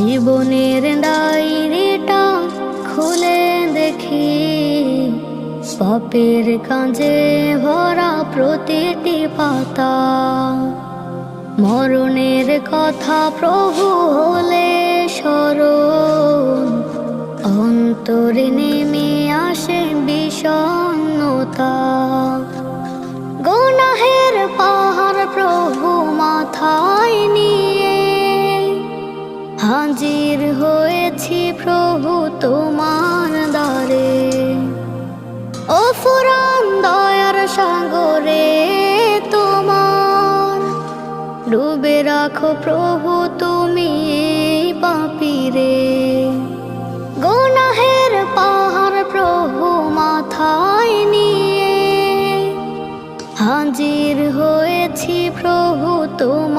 জীবনের ডাইরিটা খুলে দেখি। পাপের কাঁজে ভরা প্রতিটি পাতা। মরণের কথা প্রভু হলে স্মরণ। অন্তরে নেমে আসে বিষণ্ণতা। হাজির হয়েছি প্রভু তোমার দ্বারে। ও ফুরান দয়ার সাগরে তোমার। ডুবে রাখো প্রভু তুমি পাপিরে। গুনাহের পাহাড় প্রভু মাথায় নিয়ে। হাজির হয়েছি প্রভু তোমার